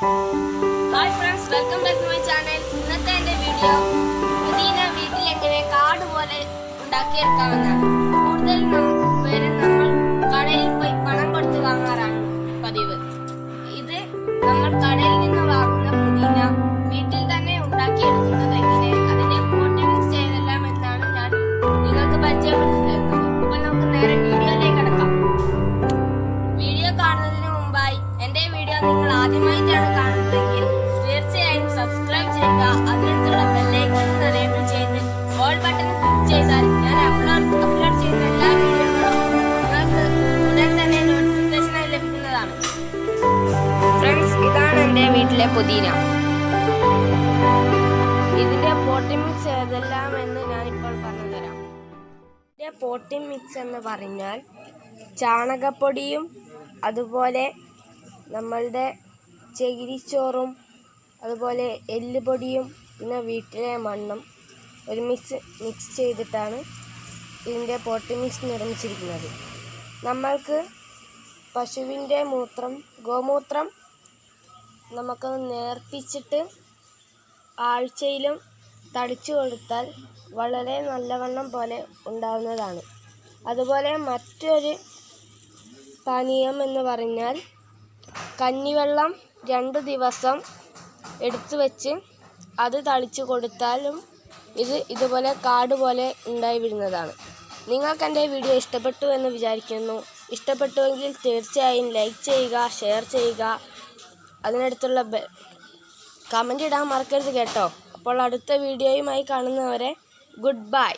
Hi friends welcome back to my channel ഇന്നത്തെ എന്റെ video പുതിന വീട്ടിൽ എങ്ങനെ കാട് പോലെ ഉണ്ടാക്കിയെടുക്കാമെന്നാണ്. കൂടുതൽ പേരും നമ്മൾ കടയിൽ പോയി പണം കൊടുത്ത് വാങ്ങാറാണ് പതിവ്. ഇത് നമ്മൾ കടയിൽ നിന്ന് വാങ്ങുന്ന വീട്ടിലെ പുതിന. ഇതിന്റെ പോട്ടി മിക്സ് ഏതെല്ലാം എന്ന് ഞാനിപ്പോൾ പറഞ്ഞു തരാം ഇതിന്റെ പോട്ടി മിക്സ് എന്ന് പറഞ്ഞാൽ ചാണകപ്പൊടിയും അതുപോലെ നമ്മളുടെ ചകിരിച്ചോറും അതുപോലെ എല്ലുപൊടിയും പിന്നെ വീട്ടിലെ മണ്ണും ഒരു മിക്സ് മിക്സ് ചെയ്തിട്ടാണ് ഇതിന്റെ പോട്ടി മിക്സ് നിർമ്മിച്ചിരിക്കുന്നത്. നമ്മൾക്ക് പശുവിന്റെ മൂത്രം ഗോമൂത്രം നമുക്കൊന്ന് നേർപ്പിച്ചിട്ട് ആഴ്ചയിലും തളിച്ചു കൊടുത്താൽ വളരെ നല്ലവണ്ണം പോലെ ഉണ്ടാവുന്നതാണ്. അതുപോലെ മറ്റൊരു പാനീയം എന്ന് പറഞ്ഞാൽ കഞ്ഞിവെള്ളം രണ്ട് ദിവസം എടുത്തു വെച്ച് അത് തളിച്ചു കൊടുത്താലും ഇത് ഇതുപോലെ കാട് പോലെ ഉണ്ടായി വരുന്നതാണ് നിങ്ങൾക്ക് എന്റെ വീഡിയോ ഇഷ്ടപ്പെട്ടു എന്ന് വിചാരിക്കുന്നു. ഇഷ്ടപ്പെട്ടുവെങ്കിൽ തീർച്ചയായും ലൈക്ക് ചെയ്യുക ഷെയർ ചെയ്യുക. അതിനടുത്തുള്ള കമന്റ് ഇടാൻ മറക്കരുത് കേട്ടോ. അപ്പോൾ അടുത്ത വീഡിയോയുമായി കാണുന്നവരെ ഗുഡ് ബൈ